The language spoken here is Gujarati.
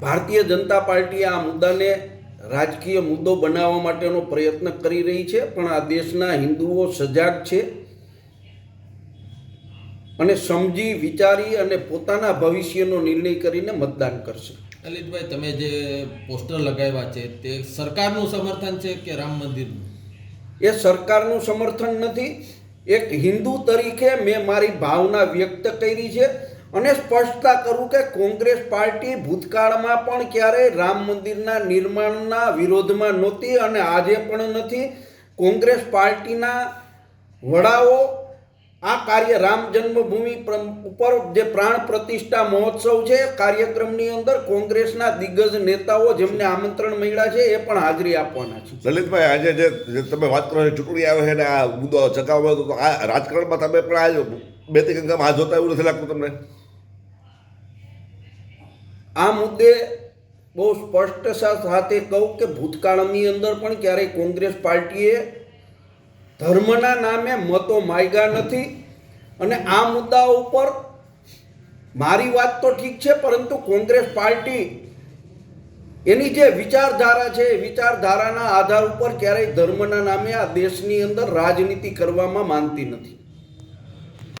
ભારતીય જનતા પાર્ટી આ મુદ્દાને રાજકીય મુદ્દો બનાવવા માટેનો પ્રયત્ન કરી રહી છે પણ આ દેશના હિન્દુઓ સજાગ છે અને સમજી વિચારી અને પોતાના ભવિષ્યનો નિર્ણય કરીને મતદાન કરશે. લલિતભાઈ તમે જે પોસ્ટર લગાવ્યા છે તે સરકારનું સમર્થન છે કે રામ મંદિરનું? એ સરકારનું સમર્થન નથી. એક હિન્દુ તરીકે મેં મારી ભાવના વ્યક્ત કરી છે અને સ્પષ્ટતા કરું કે કોંગ્રેસ પાર્ટી ભૂતકાળમાં પણ ક્યારેય રામ મંદિરના નિર્માણના વિરોધમાં નહોતી અને આજે પણ નથી. કોંગ્રેસ પાર્ટીના વડાઓ આ કાર્ય રામ જન્મભૂમિ પ્ર- ઉપર જે પ્રાણ પ્રતિષ્ઠા મહોત્સવ છે કાર્યક્રમની અંદર કોંગ્રેસના દિગ્ગજ નેતાઓ જેમને આમંત્રણ મળ્યા છે એ પણ હાજરી આપવાના છે. લલિતભાઈ આજે જે તમે વાત કરો ચૂંટણી આવે છે ને આ મુદ્દો ચકાવવા તો આ રાજકારણમાં તમે પણ આ બે ત્રણ ગંગામાં હાથ જોતા એવું નથી લાગતું તમને? આ મુદ્દે બહુ સ્પષ્ટ સાથે કહું કે ભૂતકાળની અંદર પણ ક્યારેય કોંગ્રેસ પાર્ટીએ ધર્મના નામે મતો માગ્યા નથી અને આ મુદ્દા ઉપર મારી વાત તો ઠીક છે, પરંતુ કોંગ્રેસ પાર્ટી એની જે વિચારધારા છે, એ વિચારધારાના આધાર ઉપર ક્યારેય ધર્મના નામે આ દેશની અંદર રાજનીતિ કરવામાં માનતી નથી.